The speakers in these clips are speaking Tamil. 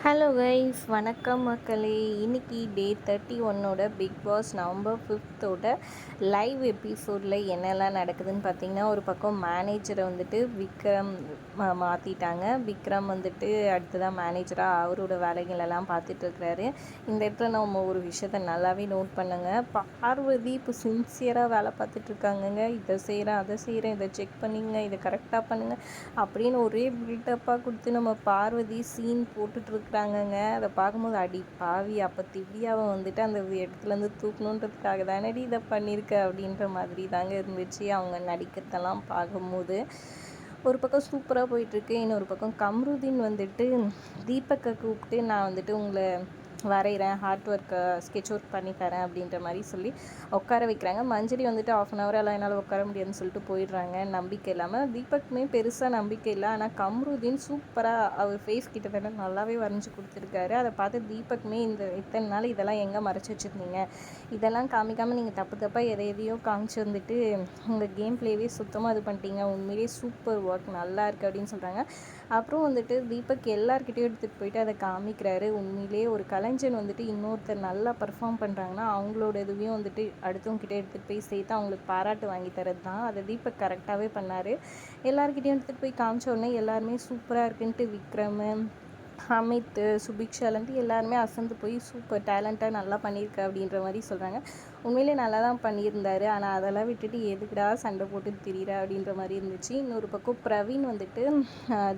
ஹலோ கைஸ் வணக்கம் மக்களே. இன்னைக்கு டே தேர்ட்டி ஒன்னோட பிக் பாஸ் நவம்பர் ஃபிஃப்த்தோட லைவ் எபிசோடில் என்னெல்லாம் நடக்குதுன்னு பார்த்தீங்கன்னா ஒரு பக்கம் மேனேஜரை வந்துட்டு விக்ரம் மா- மாற்றிட்டாங்க விக்ரம் வந்துட்டு அடுத்ததாக மேனேஜராக அவரோட வேலைகளெல்லாம் பார்த்துட்ருக்கிறாரு இந்த இடத்துல நம்ம ஒரு விஷயத்த நல்லாவே நோட் பண்ணுங்க. பார்வதி இப்போ சின்சியராக வேலை பார்த்துட்ருக்காங்கங்க இதை செய்கிறேன் அதை செய்கிறேன் இதை செக் பண்ணிங்க இதை கரெக்டாக பண்ணுங்கள் அப்படின்னு ஒரே பில்டப்பாக கொடுத்து நம்ம பார்வதி சீன் போட்டுட்டு இருக்கிறாங்கங்க அதை பார்க்கும்போது அடி பாவி அப்போ திவ்யாவை வந்துட்டு அந்த இடத்துலேருந்து தூக்கணுன்றதுக்காக தானடி இதை பண்ணியிருக்க அப்படின்ற மாதிரி தாங்க இருந்துச்சு. அவங்க நடிக்கிறதெல்லாம் பார்க்கும்போது ஒரு பக்கம் சூப்பராக போயிட்டுருக்கு. இன்னொரு பக்கம் கம்ருதீன் வந்துட்டு தீபக்கை கூப்பிட்டு நான் வந்துட்டு உங்களை வரைகிறேன் ஹார்ட் ஒர்க்கை ஸ்கெட்ச் ஒர்க் பண்ணி தரேன் அப்படின்ற மாதிரி சொல்லி உட்கார வைக்கிறாங்க. மஞ்சரி வந்துட்டு ஆஃப் அன் ஹவர் எல்லாம் என்னால் உட்கார முடியாதுன்னு சொல்லிட்டு போயிடுறாங்க. நம்பிக்கை இல்லாமல் தீபக்குமே பெருசாக நம்பிக்கை இல்லை. ஆனால் கம்ருதீன் சூப்பராக அவர் ஃபேஸ் கிட்டத்தட்ட நல்லாவே வரைஞ்சி கொடுத்துருக்காரு. அதை பார்த்து தீபக்குமே இந்த இத்தனை நாள் இதெல்லாம் எங்கே மறைச்சி வச்சுருந்தீங்க? இதெல்லாம் காமிக்காமல் நீங்கள் தப்பு தப்பாக எதை எதையோ காமிச்சு வந்துட்டு உங்கள் கேம் பிளேவே சுத்தமாக இது பண்ணிட்டீங்க. உண்மையிலேயே சூப்பர் ஒர்க் நல்லா இருக்குது அப்படின்னு சொல்கிறாங்க அப்புறம் வந்துட்டு தீபக் எல்லார்கிட்டயும் எடுத்துகிட்டு போயிட்டு அதை காமிக்கிறாரு. உண்மையிலேயே ஒரு கலை கலைஞன் வந்துட்டு இன்னொருத்தர் நல்லா பர்ஃபார்ம் பண்ணுறாங்கன்னா அவங்களோட இதுவையும் வந்துட்டு அடுத்தவங்ககிட்ட எடுத்துகிட்டு போய் சேர்த்து அவங்களுக்கு பாராட்டு வாங்கி தரது தான் அதை தீபக் கரெக்டாகவே பண்ணார். எல்லாருக்கிட்டையும் எடுத்துகிட்டு போய் காமிச்ச உடனே எல்லாருமே சூப்பராக இருக்குன்ட்டு விக்ரம் அமித் சுபிக்ஷாலேருந்து எல்லாருமே அசந்து போய் சூப்பர் டேலண்ட்டாக நல்லா பண்ணியிருக்க அப்படின்ற மாதிரி சொல்கிறாங்க உண்மையிலே நல்லா தான் பண்ணியிருந்தாரு. ஆனால் அதெல்லாம் விட்டுட்டு எதுக்குடா சண்டை போட்டு திரியிற அப்படின்ற மாதிரி இருந்துச்சு. இன்னொரு பக்கம் பிரவீன் வந்துட்டு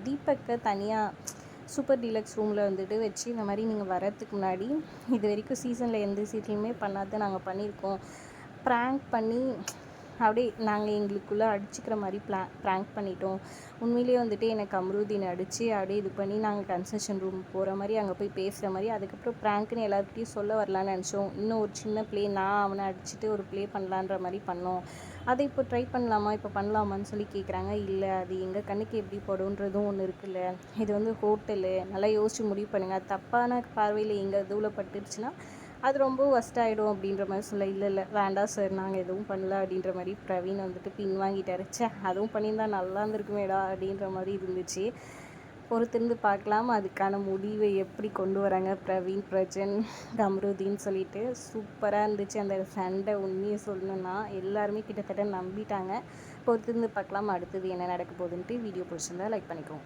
தீபக்கை தனியாக சூப்பர் டீலக்ஸ் ரூமில் வந்துட்டு வச்சு இந்த மாதிரி நீங்கள் வரத்துக்கு முன்னாடி இது வரைக்கும் சீசனில் எந்த சீசன்லையுமே பண்ணாத நாங்கள் பண்ணியிருக்கோம். ப்ராங்க் பண்ணி அப்படியே நாங்கள் எங்களுக்குள்ளே அடிச்சுக்கிற மாதிரி ப்ளா ப்ராங்க் பண்ணிட்டோம். உண்மையிலேயே வந்துட்டு எனக்கு அம்ருதீன் அடித்து அப்படியே இது பண்ணி நாங்கள் கன்செஷன் ரூம் போகிற மாதிரி அங்கே போய் பேசுகிற மாதிரி அதுக்கப்புறம் ப்ராங்க்னு எல்லாருக்கிட்டையும் சொல்ல வரலான்னு நினச்சோம். இன்னும் ஒரு சின்ன ப்ளே நான் அவனை அடிச்சுட்டு ஒரு ப்ளே பண்ணலான்ற மாதிரி பண்ணோம். அதை இப்போ ட்ரை பண்ணலாமா? இப்போ பண்ணலாமான்னு சொல்லி கேட்குறாங்க இல்லை அது எங்கள் கண்ணுக்கு எப்படி படுன்றதும் ஒன்று இருக்குல்ல. இது வந்து ஹோட்டலு நல்லா யோசித்து முடிவு பண்ணுங்கள் அது தப்பான பார்வையில் எங்கள் இதுவில் பட்டுருச்சுன்னா அது ரொம்ப ஒஸ்ட் ஆகிடும் அப்படின்ற மாதிரி சொல்ல இல்லை இல்லை வேண்டாம் சார் நாங்கள் எதுவும் பண்ணல அப்படின்ற மாதிரி பிரவீன் வந்துட்டு பின் வாங்கிட்டாரு. அதுவும் பண்ணியிருந்தா நல்லா இருந்திருக்குமேடா அப்படின்ற மாதிரி இருந்துச்சு. பொறுத்திருந்து பார்க்கலாம். அதுக்கான முடிவை எப்படி கொண்டு வராங்க பிரவீன் பிரஜன் கம்ருதின்னு சொல்லிட்டு சூப்பராக இருந்துச்சு. அந்த சண்டை உண்மையை சொல்லணும்னா எல்லாருமே கிட்டத்தட்ட நம்பிட்டாங்க. பொறுத்திருந்து பார்க்கலாம். அடுத்தது என்ன நடக்க போகுதுன்ட்டு வீடியோ பிடிச்சிருந்தா லைக் பண்ணிக்கோங்க.